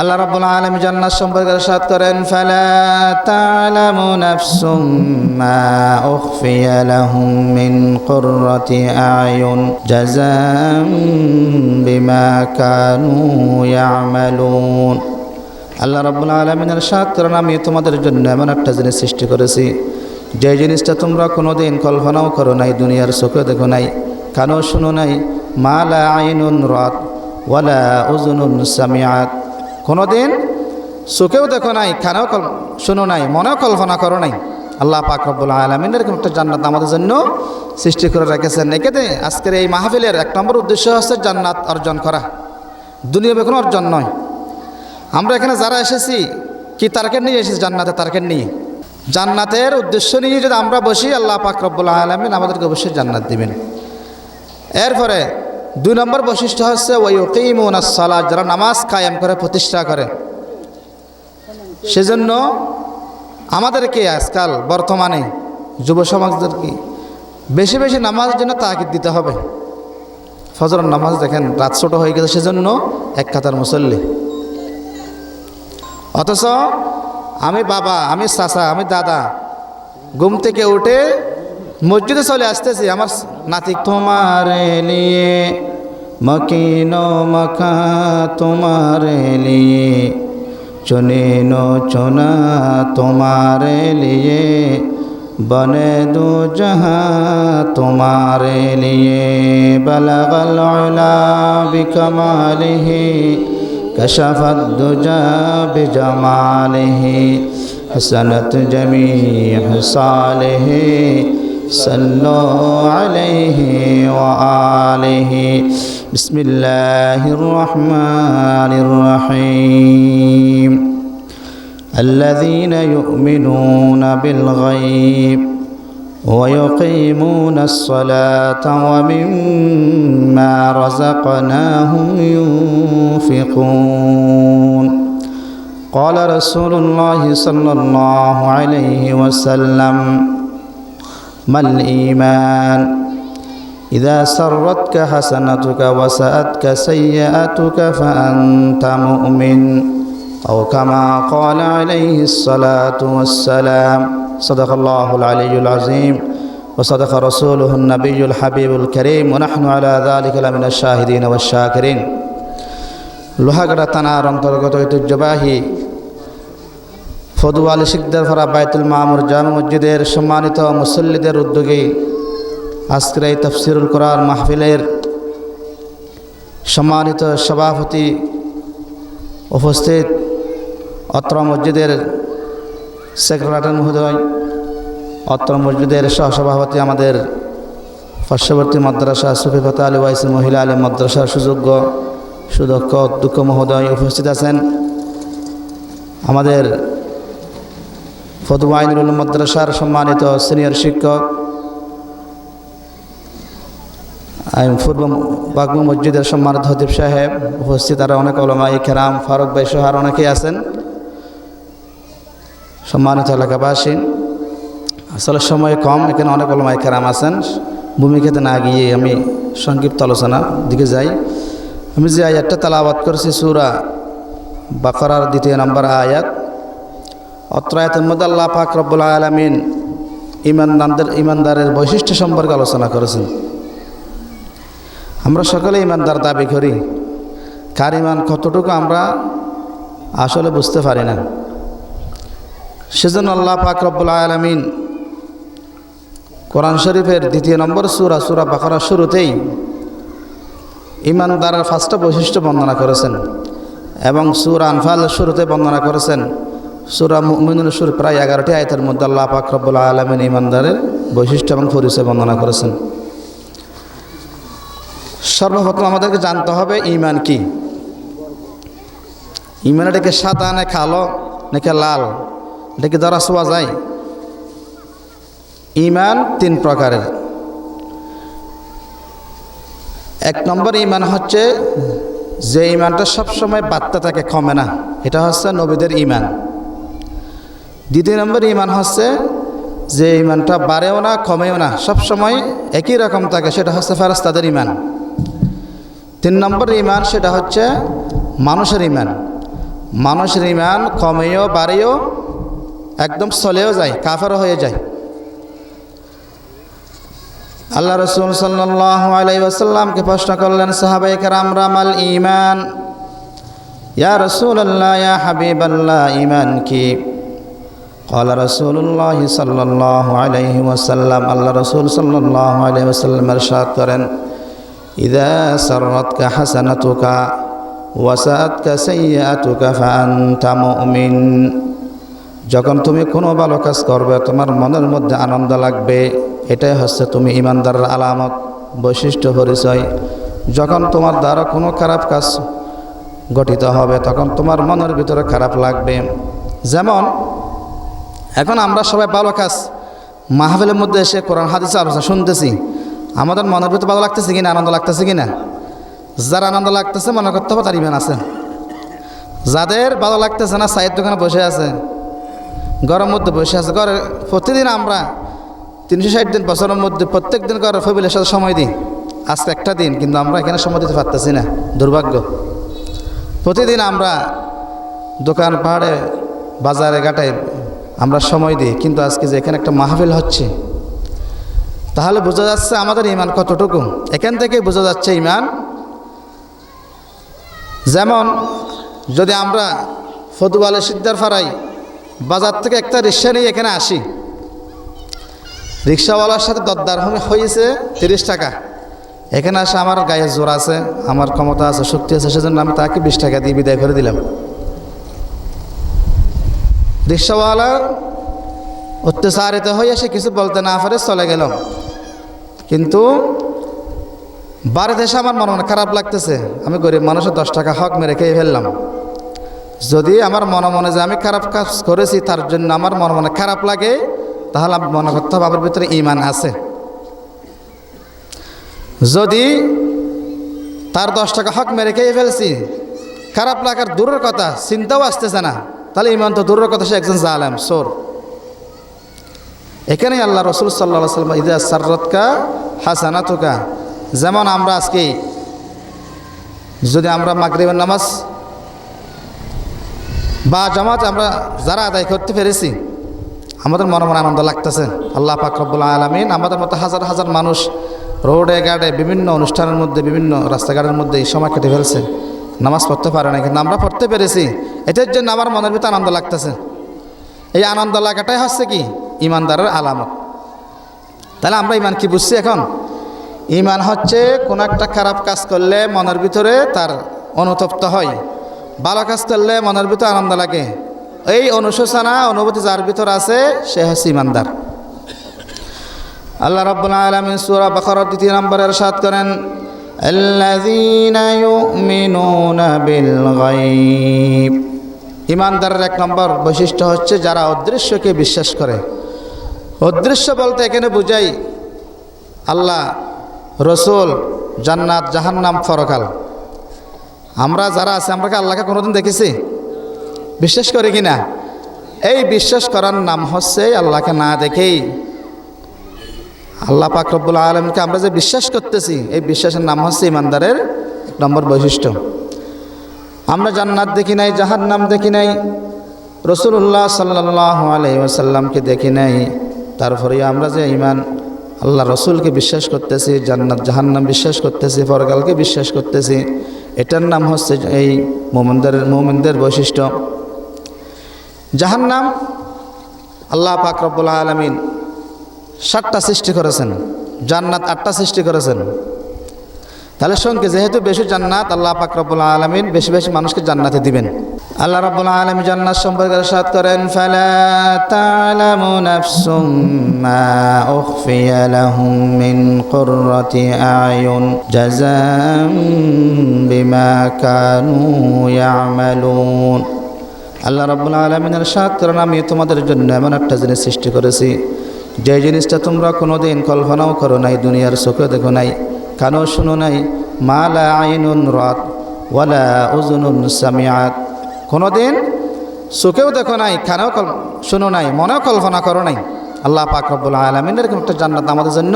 আল্লাহ রাব্বুল আলামিন জান্নাত সম্পর্কে ইরশাদ করেন, ফালা তা'লামু নাফসুম মা উখফিয়া লাহুম মিন কুররাতি আয়ুন জাযাম বিমা কানু ইয়ামালুন। আল্লাহ রাব্বুল আলামিন ইরশাদ করেন, আমি তোমাদের জন্য এমন একটা জিনিস সৃষ্টি করেছি, যে জিনিসটা তোমরা কোনোদিন কল্পনাও করো নাই, দুনিয়ার চোখে দেখো নাই, কানও শুনো নাই। মালা আইনুন রাত ওয়ালা উজুনুন সামিয়াত কোনোদিন চোখেও দেখো নাই কল শুনো নাই, মনেও কল্পনা করো নাই। আল্লাহ পাক রব্বুল আলমিন এরকম একটা জান্নাত আমাদের জন্য সৃষ্টি করে রেখেছেন। একেতে আজকের এই মাহফিলের এক নম্বর উদ্দেশ্য হচ্ছে জান্নাত অর্জন করা। দুনিয়া কোনো অর্জন নয়। আমরা এখানে যারা এসেছি, কি তারকের নিয়ে এসেছি? জান্নাতে তারকের নিয়ে। জান্নাতের উদ্দেশ্য নিয়ে যদি আমরা বসি, আল্লাহ পাক রব্বুল আলমিন আমাদেরকে অবশ্যই জান্নাত দিবেন। এরপরে দুই নম্বর বৈশিষ্ট্য হচ্ছে সালাদ যারা নামাজ কায়েম করে, প্রতিষ্ঠা করে। সেজন্য আমাদেরকে আজকাল বর্তমানে যুব সমাজদেরকে বেশি বেশি নামাজের জন্য তাকিদ দিতে হবে। ফজর নামাজ দেখেন, রাত ছোটো হয়ে গেছে, সেজন্য এক কাতার মুসল্লি। অথচ আমি বাবা, আমি চাচা, আমি দাদা, ঘুম থেকে উঠে মসজিদে চলে আসতেছি, আমার নাতি তোমারে مکین و مکان تمہارے لیے۔ چنین و چنا تمہارے لیے۔ بنے دو جہاں تمہارے لیے۔ بلغ العلا بکمالہ کشف الدجا ہی حسنت جمیح صالح صلوا عليه وآله. بسم الله الرحمن الرحيم. الذين يؤمنون بالغيب ويقيمون الصلاة ومما رزقناهم ينفقون. قال رسول الله صلى الله عليه وسلم ما الإيمان إذا سرتك حسنتك وسأتك سيئتك فأنت مؤمن أو كما قال عليه الصلاة والسلام صدق الله العلي العظيم وصدق رسوله النبي الحبيب الكريم ونحن على ذلك لمن الشاهدين والشاكرين লোহাগড়া থানার অন্তর্গত ঐতিহ্যবাহী ফদু আলী শিকদার ফরা বাইতুল মামুর জামা মসজিদের সম্মানিত মুসল্লিদের উদ্যোগে আজকের এই তফসিরুল কোরআন মাহফিলের সম্মানিত সভাপতি উপস্থিত অত্র মসজিদের সেক্রেটারি মহোদয়, অত্র মসজিদের সহসভাপতি আমাদের পার্শ্ববর্তী মাদ্রাসা সুফিফত আলী ওয়াইসি মহিলা আলী মাদ্রাসার সুযোগ্য সুদক্ষ অধ্যক্ষ মহোদয় উপস্থিত আছেন। আমাদের ফদু আইনুল মাদ্রাসার সম্মানিত সিনিয়র শিক্ষক। পূর্ব বাগমু মসজিদের সম্মানিত হতিব সাহেব, উপস্থিত আরও অনেক ওলামাই খেরাম ফারুক ভাই সহ আর অনেকেই আছেন। সম্মানিত এলাকাবাসী, আসলে সময় কম, এখানে অনেক ওলামাই খেরাম আছেন। ভূমিকাতে না গিয়ে আমি সংক্ষিপ্ত আলোচনা দিকে যাই। আমি যে আয়াতটা তালাবাদ করেছি, সুরা বাকরার দ্বিতীয় নম্বর আয়াত অত্র আয়াতের মধ্যে আল্লাহ পাক রব্বুল আলমিন ইমানদারদের ইমানদারের বৈশিষ্ট্য সম্পর্কে আলোচনা করেছেন। আমরা সকলে ইমানদার দাবি করি। কার ইমান কতটুকু আমরা আসলে বুঝতে পারি না। সেজন্য আল্লাহ পাক রব্বুল আলমিন কোরআন শরীফের দ্বিতীয় নম্বর সুরা সুরা বাকরার শুরুতেই ইমানদারের ফার্স্ট বৈশিষ্ট্য বর্ণনা করেছেন এবং সুর আনফাল শুরুতে বর্ণনা করেছেন। সুরা মুমিনুল সুর প্রায় এগারোটি আয়তের মধ্যে আল্লাহ পাক রব্বুল আলমিন ইমানদারের বৈশিষ্ট্য এবং পরিচয় বর্ণনা করেছেন। সর্বপ্রথম আমাদেরকে জানতে হবে ইমান কি? ইমান এটাকে সাদা না কালো নাকি লাল? এটাকে ধরা শোয়া যায়? ইমান তিন প্রকারের। এক নম্বর ইমান হচ্ছে যে ইমানটা সবসময় বার্তা থাকে, কমে না। এটা হচ্ছে নবীদের ইমান দ্বিতীয় নম্বর ইমান হচ্ছে যে ইমানটা বাড়েও না, কমেও না, সবসময় একই রকম থাকে, সেটা হচ্ছে ফেরাস্তাদের ইমান তিন নম্বর ইমান সেটা হচ্ছে মানুষের ইমান মানুষের ইমান কমেও, বাড়েও, একদম চলেও যায়, কাফারও হয়ে যায়। আল্লাহ রসুল সাল্লাহ প্রশ্ন করলেন সাহাবাই কারাম, রামাল ইমান ইয়া রসুল আল্লাহ ইয়া হাবিব আল্লাহ ইমান কি? قال رسول الله صلى الله عليه وسلم আল্লাহ রসুল সাল্লাহ আলাইহি ওয়াসাল্লাম ارشاد করেন إذا سرتك حسنتك وسأتك سيئتك فأنت مؤمن যখন তুমি কোনো ভালো কাজ করবে তোমার মনের মধ্যে আনন্দ লাগবে এটাই হচ্ছে তুমি ইমানদারের আলামত বৈশিষ্ট্য পরিচয় যখন তোমার দ্বারা কোনো খারাপ কাজ গঠিত হবে তখন তোমার মনের ভিতরে খারাপ লাগবে যেমন এখন আমরা সবাই ভালো কাজ। মাহফিলের মধ্যে এসে কোরআন হাদিসে আলোচনা শুনতেছি। আমাদের মনের ভিতরে ভালো লাগতেছে কিনা, আনন্দ লাগতেছে কিনা? যার আনন্দ লাগতেছে, মনে করতে হবে তার ইমান আছে। যাদের ভালো লাগতেছে না সাইড দোকানে বসে আছে গরম মধ্যে বসে আছে। ঘরে প্রতিদিন আমরা তিনশো ষাট দিন বছরের মধ্যে প্রত্যেক দিন ঘরে ফবিলের সাথে সময় দিই। আজকে একটা দিন, কিন্তু আমরা এখানে সময় দিতে পারতেছি না। দুর্ভাগ্য। প্রতিদিন আমরা দোকান পাহাড়ে, বাজারে, ঘাটে আমরা সময় দিই, কিন্তু আজকে যে এখানে একটা মাহফিল হচ্ছে, তাহলে বোঝা যাচ্ছে আমাদের ইমান কতটুকু। এখান থেকে বোঝা যাচ্ছে ইমান যেমন, যদি আমরা ফতুয়ালে সিদ্ধার ফারাই বাজার থেকে একটা রিক্সা নিয়ে এখানে আসি, রিক্সাওয়ালার সাথে দরদার হয়েছে তিরিশ টাকা। এখানে আসে আমার গায়ে জোর আছে, আমার ক্ষমতা আছে, শক্তি আছে, সেজন্য আমি তাকে বিশ টাকা দিয়ে বিদায় করে দিলাম। রিক্সাওয়ালা অত্যাচারিত হয়ে সে কিছু বলতে না পারে, চলে গেল। কিন্তু বাড়িতে এসে আমার মনে মনে খারাপ লাগতেছে। আমি গরিব মানুষের দশ টাকা হক মেরে খেয়ে ফেললাম। যদি আমার মনে মনে যে আমি খারাপ কাজ করেছি, তার জন্য আমার মনে মনে খারাপ লাগে, তাহলে আমি মনে করতে হবে আমার ভিতরে ইমান আছে। যদি তার দশ টাকা হক মেরে খেয়ে ফেলছি, খারাপ লাগার দূরের কথা, চিন্তাও আসতেছে না। তাহলে ইমান তো দূরের কথা, সে একজন জালাম সোর এখানে আল্লাহ রসুল সাল্লাহ সাল্লাম ইদা সাররতকা হাসানা তোকা যেমন আমরা আজকে, যদি আমরা মাগরিবের নামাজ বা জামাত আমরা যারা আদায় করতে পেরেছি, আমাদের মনে মনে আনন্দ লাগতেছে। আল্লাহ পাক রব্বুল আলমিন আমাদের মতো হাজার হাজার মানুষ রোডে গাড়ে বিভিন্ন অনুষ্ঠানের মধ্যে, বিভিন্ন রাস্তাঘাটের মধ্যে এই সময় কেটে ফেলছে। নামাজ পড়তে পারে না কিন্তু আমরা পড়তে পেরেছি। এটার জন্য আমার মনের ভিতরে আনন্দ লাগতেছে এই আনন্দ লাগাটাই হচ্ছে কি ইমানদারের আলামত তাহলে আমরা ইমান কি বুঝছি এখন ইমান হচ্ছে কোনো একটা খারাপ কাজ করলে মনের ভিতরে তার অনুতপ্ত হয় ভালো কাজ করলে মনের ভিতরে আনন্দ লাগে এই অনুশোচনা অনুভূতি যার ভিতর আছে সে হচ্ছে ইমানদার আল্লাহ রাব্বুল আলামিন সূরা বাকারার দ্বিতীয় নম্বরের সাত করেন الذين يؤمنون بالغيب ইমানদারের এক নম্বর বৈশিষ্ট্য হচ্ছে যারা অদৃশ্যকে বিশ্বাস করে। অদৃশ্য বলতে এখানে বুঝাই আল্লাহ, রসুল, জান্নাত, জাহান্নাম ফরকাল আমরা যারা আছে, আমরা কি আল্লাহকে কোনোদিন দেখেছি? বিশ্বাস করি কি না? এই বিশ্বাস করার নাম হচ্ছে আল্লাহকে না দেখেই। আল্লাহ পাকরবুল আলমকে আমরা যে বিশ্বাস করতেছি, এই বিশ্বাসের নাম হচ্ছে ইমানদারের এক নম্বর বৈশিষ্ট্য। আমরা জান্নাত দেখি নাই জাহার নাম দেখি নাই রসুল্লাহ সাল্লাহ আলাই ওসাল্লামকে দেখি নাই তারপরে আমরা যে ইমান আল্লাহ রসুলকে বিশ্বাস করতেছি, জান্নাত, জাহান্নাম বিশ্বাস করতেছি, পরকালকে বিশ্বাস করতেছি, এটার নাম হচ্ছে এই মোমিনদের মোমিনদের বৈশিষ্ট্য। জাহান্নাম আল্লাহ পাক রব্বুল আলমিন সাতটা সৃষ্টি করেছেন, জান্নাত আটটা সৃষ্টি করেছেন। তাহলে সঙ্গে যেহেতু বেশি জান্নাত, আল্লাহ পাক রব্বুল আলমিন বেশি বেশি মানুষকে জান্নাতে দিবেন। আল্লাহ রব্বুল আলমী জান্নাত সম্পর্কে সাত করেন আয়ুন বিমা আল্লাহ রব্বুল আলমিনের সাত করেন আমি তোমাদের জন্য এমন একটা জিনিস সৃষ্টি করেছি। যে জিনিসটা তোমরা কোনোদিন কল্পনাও করো নাই, দুনিয়ার চোখে দেখো নাই কানও শুনো নাই, মালা আইনুন রথ ওয়ালা উজুনুন সামিয়াত। কোনোদিন চোখেও দেখো নাই, কানেও শুনো নাই, মনেও কল্পনা করো নাই। আল্লাহ পাক রব্বুল আলমিন এরকম একটা জান্নাত আমাদের জন্য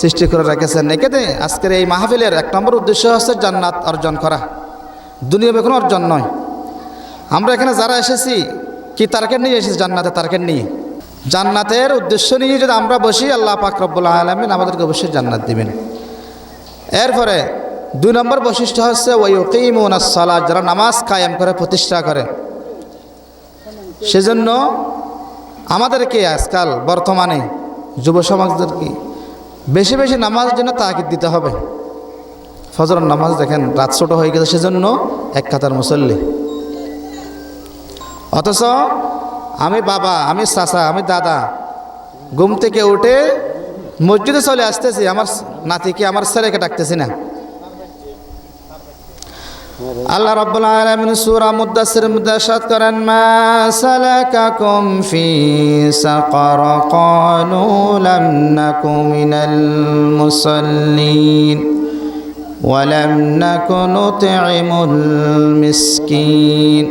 সৃষ্টি করে রেখেছেন। একেতে আজকের এই মাহফিলের এক নম্বর উদ্দেশ্য হচ্ছে জান্নাত অর্জন করা। দুনিয়া কোনো অর্জন নয়। আমরা এখানে যারা এসেছি, কি তারকের নিয়ে এসেছি জান্নাতে তারকের নিয়ে? জান্নাতের উদ্দেশ্য নিয়ে যদি আমরা বসি, আল্লাহ পাক রব্বুল আলমিন আমাদেরকে অবশ্যই জান্নাত দিবেন। এরপরে দুই নম্বর বৈশিষ্ট্য হচ্ছে সালাদ যারা নামাজ কায়েম করে, প্রতিষ্ঠা করে। সেজন্য আমাদেরকে আজকাল বর্তমানে যুব সমাজদেরকে বেশি বেশি নামাজের জন্য তাকিদ দিতে হবে। ফজর নামাজ দেখেন, রাত ছোট হয়ে গেছে, সেজন্য এক কাতার মুসল্লি। অথচ আমি বাবা, আমি চাচা, আমি দাদা, ঘুম থেকে উঠে মসজিদে চলে আসতেছি, আমার নাতিকে, আমার ছেলেকে ডাকতেছি না। আল্লাহ রাব্বুল আলামিন সূরা মুদাসসির মুদাশাত করেন, মা সালাকাকুম ফি সাকার ক্বালু লাম নাকু মিনাল মুসাল্লিন ওয়ালাম নাকু নুতইমুল মিসকিন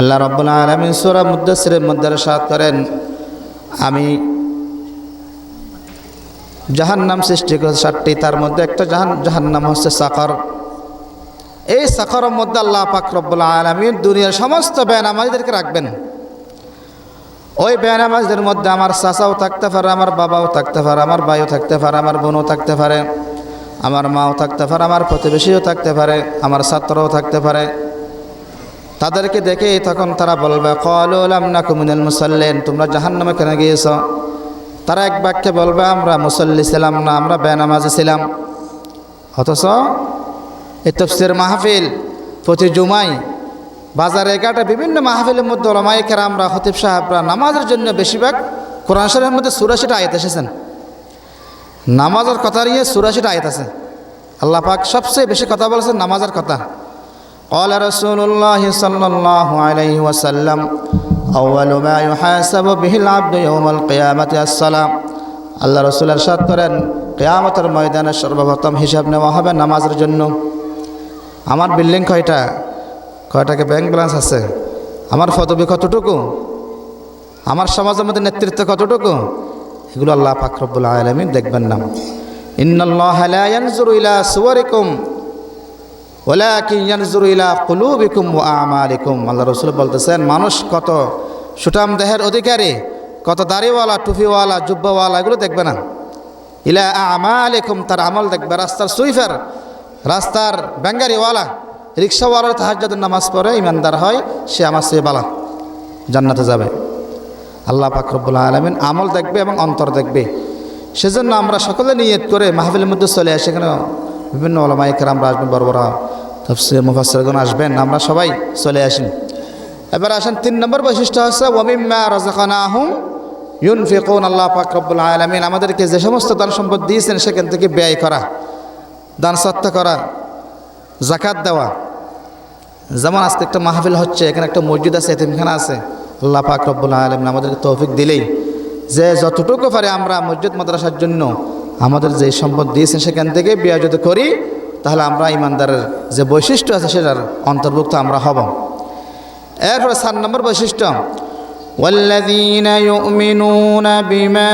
আল্লাহ রাব্বুল আলামিন সূরা মুদাসসির মুদাশাত করেন, আমি জাহান্নাম সৃষ্টি করেছে সাতটি, তার মধ্যে একটা জাহান, জাহান্নাম হচ্ছে সাকার। এই সাখরের মধ্যে আল্লাহ পাক রব্বুল আলমিন দুনিয়ার সমস্ত বেনামাজিদেরকে রাখবেন। ওই বেনামাজদের মধ্যে আমার চাচাও থাকতে পারে, আমার বাবাও থাকতে পারে, আমার ভাইও থাকতে পারে, আমার বোনও থাকতে পারে, আমার মাও থাকতে পারে, আমার প্রতিবেশীও থাকতে পারে, আমার ছাত্রও থাকতে পারে। তাদেরকে দেখে তখন তারা বলবে কলাম না কুমিনুল মুসল্লেন তোমরা জাহান্নামে কেন গিয়েছ? তারা এক বাক্যে বলবে আমরা মুসল্লি ছিলাম না আমরা বেনামাজি ছিলাম অথচ এই তফসির মাহফিল প্রতি জুমাই বাজারে ঘাটে বিভিন্ন মাহফিলের মধ্যে ওলামাইকের আমরা হতিব সাহেবরা নামাজের জন্য বেশিরভাগ কোরআন শরীফের মধ্যে চুরাশিটা আয়ত এসেছেন নামাজের কথা নিয়ে চুরাশিটা আয়ত আছে আল্লাহ পাক সবচেয়ে বেশি কথা বলেছেন নামাজের কথা قال رسول الله صلى الله عليه وسلم আউ্বালু মা ইউহাসাব বিহিল আবদু ইয়াউমাল কিয়ামাতি আসসালাম। আল্লাহ রসুল এরশাদ করেন, কিয়ামতের ময়দানে সর্বপ্রথম হিসাব নেওয়া হবে নামাজের জন্য। আমার বিল্ডিং কয়টা? কয়টাকে ব্যাংক ব্যালেন্স আছে? আমার পদবি কতটুকু? আমার সমাজের মধ্যে নেতৃত্ব কতটুকু? এগুলো আল্লাহ পাকরবুল আলমী দেখবেন না। ইন্নআল্লাহ ইলা সুয়ারিকুম আল্লাহ রাসূল বলতেছেন, মানুষ কত সুটাম দেহের অধিকারী, কত দাড়িওয়ালা, টুপিওয়ালা, জুব্বাওয়ালা, এগুলো দেখবে না। ইলা আমালিকুম, তার আমল দেখবে, রাস্তার সুইফার, রাস্তার ব্যাঙ্গারিওয়ালা, রিক্সাওয়ালার তাহাজ্জাদের নামাজ পড়ে, ইমানদার হয়, সে আমার সে বালা, জান্নাতে যাবে। আল্লাহ পাকরবুল আলমিন আমল দেখবে এবং অন্তর দেখবে। সেজন্য আমরা সকলে নিয়ত করে মাহফিলের মধ্যে চলে আসি এখানে বিভিন্ন ওলামাইকের আমরা আসবেন, বড় বড় তফসির মুফাসরগণ আসবেন, আমরা সবাই চলে আসি। এবার আসেন, তিন নম্বর বৈশিষ্ট্য হচ্ছে ওমিম্মা ইউন ফিকুন আল্লাহ পাকরবুল আলমিন। আমাদেরকে যে সমস্ত দান সম্পদ দিয়েছেন, সেখান থেকে ব্যয় করা, দান সত্য করা জাকাত দেওয়া। যেমন আজকে একটা মাহফিল হচ্ছে, এখানে একটা মসজিদ আছে, এতিমখানা আছে, আল্লাহ পাক রব্বুল আলমিন আমাদেরকে তৌফিক দিলেই যে যতটুকু পারে আমরা মসজিদ, মাদ্রাসার জন্য আমাদের যে সম্পদ দিয়েছেন সেখান থেকে বিয়া যদি করি তাহলে আমরা ইমানদারের যে বৈশিষ্ট্য আছে সেটার অন্তর্ভুক্ত আমরা হব এরপরে সাত নম্বর বৈশিষ্ট্য والذين يؤمنون بما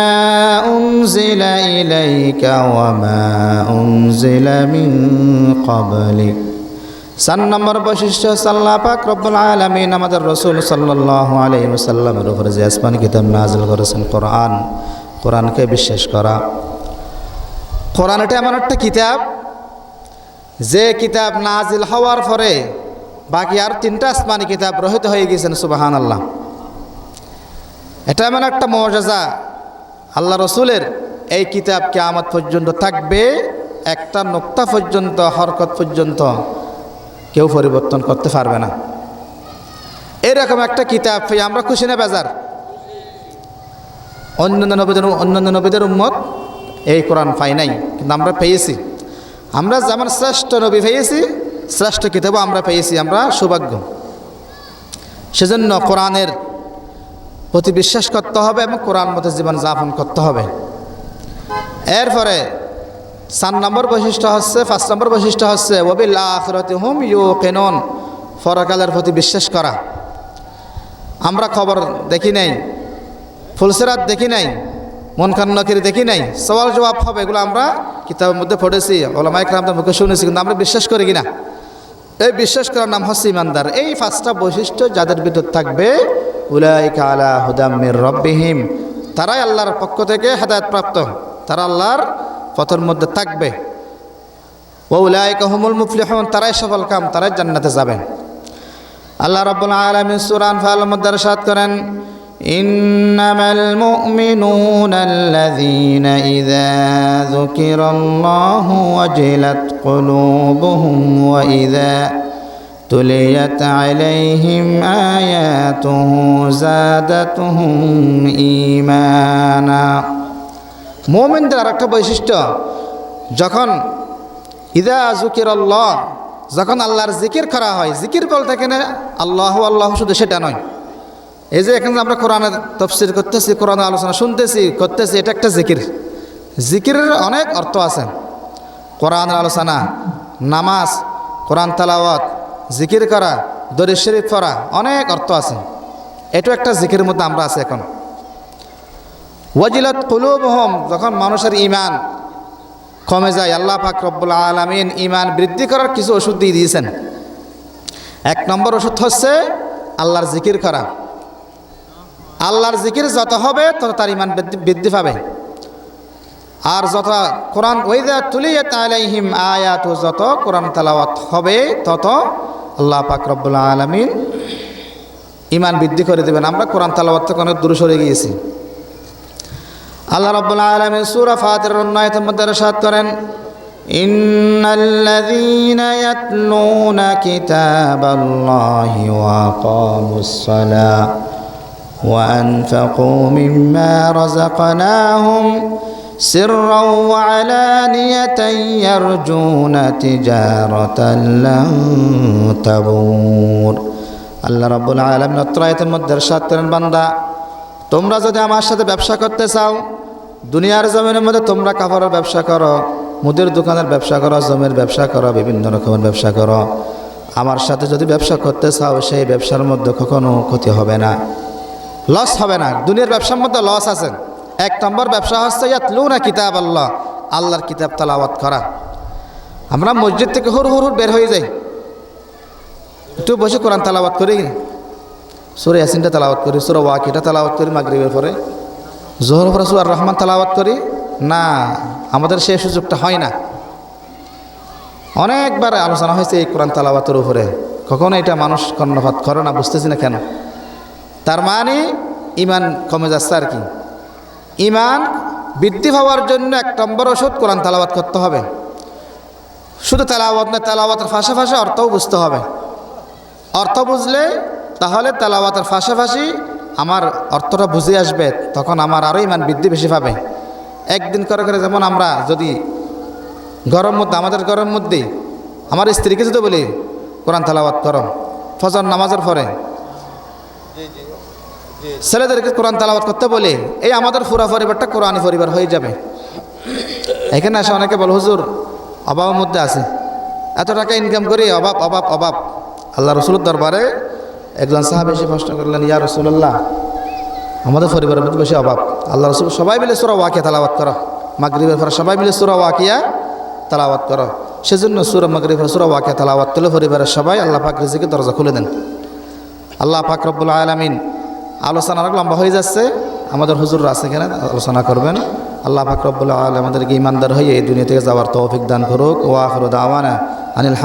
أنزل إليك وما أنزل من قبلك সান নম্বর বৈশিষ্ট্য সাল্লাহ পাক রব্বুল আলমিন আমাদের রসুল সাল্লাহ আলী সাল্লামের উপরে যে আসমান কিতাব নাজিল করেছেন কোরআন কোরআনকে বিশ্বাস করা কোরআন এটা এমন একটা কিতাব, যে কিতাব নাজিল হওয়ার পরে বাকি আর তিনটা আসমানি কিতাব রহিত হয়ে গেছেন সুবাহান আল্লাহ এটা এমন একটা মর্যাদা, আল্লাহ রসুলের এই কিতাব কেয়ামত পর্যন্ত থাকবে, একটা নোক্তা পর্যন্ত, হরকত পর্যন্ত কেউ পরিবর্তন করতে পারবে না। এরকম একটা কিতাব আমরা খুশি না, বেজার। অন্যান্য নবীদের অন্যান্য নবীদের উম্মত এই কোরআন পাই নাই, কিন্তু আমরা পেয়েছি। আমরা যেমন শ্রেষ্ঠ নবী পেয়েছি, শ্রেষ্ঠ কিতাবও আমরা পেয়েছি, আমরা সৌভাগ্য। সেজন্য কোরআনের প্রতি বিশ্বাস করতে হবে এবং কোরআন মতো জীবন যাপন করতে হবে। এরপরে সাত নম্বর বৈশিষ্ট্য হচ্ছে, পাঁচ নম্বর বৈশিষ্ট্য হচ্ছে ওবিল আখরতি হুম ইউ কেনন ফরকালের প্রতি বিশ্বাস করা। আমরা খবর দেখি নাই, ফুলসেরাত দেখি নাই মন খান নকির দেখি নাই। সওয়াল জবাব হবে, এগুলো আমরা কিতাবের মধ্যে পড়েছি ওলামাই কালামদের মুখে শুনেছি, কিন্তু আমরা বিশ্বাস করি কিনা? এই বিশ্বাস করার নাম হচ্ছে ইমানদার। এই পাঁচটা বৈশিষ্ট্য যাদের ভিতর থাকবে উলাই আলা হুদাম্মির রব্বিহিম। তারাই আল্লাহর পক্ষ থেকে হেদায়তপ্রাপ্ত তারা আল্লাহর পথের মধ্যে থাকবে। ও উলাইকা মুফলি মুফলিহন, তারাই সফল কাম, তারাই জান্নাতে যাবেন আল্লাহ রব্বুল আলমিন সুরান ফাল মদ্দার সাদ করেন إنما المؤمنون الذين إذا ذكر الله وجلت قلوبهم وإذا تليت عليهم آياته زادتهم إيمانا মুমিনদের আরেকটা বৈশিষ্ট্য যখন ইদা জুকির আল্লাহ যখন আল্লাহর জিকির করা হয় জিকির বল থাকে না আল্লাহ আল্লাহ শুধু সেটা নয় এই যে এখানে আমরা কোরআনের তফসির করতেছি, কোরআনের আলোচনা শুনতেছি, করতেছি, এটা একটা জিকির। জিকিরের অনেক অর্থ আছে। কোরআনের আলোচনা, নামাজ, কোরআন তালাওয়াত, জিকির করা দরিদ শরীফ পড়া, অনেক অর্থ আছে। এটাও একটা জিকির মধ্যে আমরা আছি এখন। ওয়াজিলত কুলুব হোম যখন মানুষের ইমান কমে যায়, আল্লাহ পাক রব্বুল আলমিন ইমান বৃদ্ধি করার কিছু ওষুধ দিয়ে দিয়েছেন। এক নম্বর ওষুধ হচ্ছে আল্লাহর জিকির করা। আল্লাহর জিকির যত হবে তত তার ইমান বৃদ্ধি- বৃদ্ধি পাবে আর যত কোরআন ওইদা তুলিয়াত আলাইহিম আয়াত যত কোরআন তালাওয়াত হবে তত আল্লাহ পাক রব্বুল আলমিন ইমান বৃদ্ধি করে দেবেন আমরা কোরআন তালাওয়াত থেকে অনেক দূরে সরে গিয়েছি আল্লাহ রাব্বুল আলামিন সূরা ফাতির আয়াতের মধ্যে ارشاد করেন ইন্নাল্লাযীনা ইয়াতলুনা কিতাবাল্লাহি ওয়া আকামুস সালাহ ওয়া আনফাকু মিম্মা রাযাকনাহুম سرا وعلانية يرجون تجارة لن تبور আল্লাহ রাব্বুল আলামিন অত্রায়তের মধ্যে ارشاد করেন বান্দা তোমরা যদি আমার সাথে ব্যবসা করতে চাও দুনিয়ার জমিনের মধ্যে তোমরা কাপড়ের ব্যবসা করো মুদির দোকানের ব্যবসা করো জমির ব্যবসা করো বিভিন্ন রকমের ব্যবসা করো আমার সাথে যদি ব্যবসা করতে চাও সেই ব্যবসার মধ্যে কখনো ক্ষতি হবে না লস হবে না। দুনিয়ার ব্যবসার মধ্যে লস আছে। এক নম্বর ব্যবসা হচ্ছে ইয়াত না কিতাব আল্লাহ। আল্লাহর কিতাব তালাওয়াত করা। আমরা মসজিদ থেকে হুর হুর হুর বের হয়ে যাই। একটু বসে কোরআন তালাওয়াত করি। সুরে ইয়াসিনটা তালাওয়াত করি, সুরা ওয়াকিটা তালাওয়াত করি মাগরিবের পরে। জোহর পরে সুয়ার রহমান তালাওয়াত করি। না, আমাদের সেই সুযোগটা হয় না। অনেকবার আলোচনা হয়েছে এই কোরআন তালাওয়াতের উপরে। কখনো এটা মানুষ কর্ণপাত করে না, বুঝতেছি না কেন? তার মানে ইমান কমে যাচ্ছে আর কি। ইমান বৃদ্ধি হওয়ার জন্য এক নম্বর ওষুধ কোরআন তালাওয়াত করতে হবে। শুধু তালাওয়াত না তালাওয়াতের ফাঁসে অর্থও বুঝতে হবে। অর্থ বুঝলে তাহলে তেলাওয়াতের পাশাপাশি আমার অর্থটা বুঝে আসবে, তখন আমার আরও ইমান বৃদ্ধি বেশি পাবে। একদিন করে করে যেমন আমরা যদি গরম মধ্যে, আমাদের গরম মধ্যে, আমার স্ত্রীকে যদি বলি, কোরআন তালাওয়াত করো, ফজর নামাজের পরে ছেলেদেরকে কোরআন তালাওয়াত করতে বলি, এই আমাদের ফুরা পরিবারটা কোরআনী পরিবার হয়ে যাবে। এখানে আসে অনেকে বল, হুজুর, অভাবের মধ্যে আছে। এত টাকা ইনকাম করি, অভাব অভাব অভাব। আল্লাহ রসুলের দরবারে একজন সাহাব এসে প্রশ্ন করলেন, ইয়া রসুল্লাহ আমাদের পরিবারের মধ্যে বেশি অভাব। আল্লাহ রসুল, সবাই মিলে সুরা ওয়াকিয়া তালাবাত করো। মাগরিবের পরে সবাই মিলে সুরা ওয়াকিয়া তালাবাত করো। সেজন্য সুরা মাগরিবের সুরা ওয়াকিয়া তালাবাত তুলে পরিবারের সবাই আল্লাহ পাক রিজিকে দরজা খুলে দেন। আল্লাহ পাক রব্বুল আলমিন আলোচনা অনেক লম্বা হয়ে যাচ্ছে। আমাদের হুজুররা আছে এখানে আলোচনা করবেন। আল্লাহ ফাকরবুল্লাহ আমাদেরকে ইমানদার হয়ে এই দুনিয়া থেকে যাওয়ার তৌফিক দান করুক। ওয়াহরুদ আওয়ানা আনিল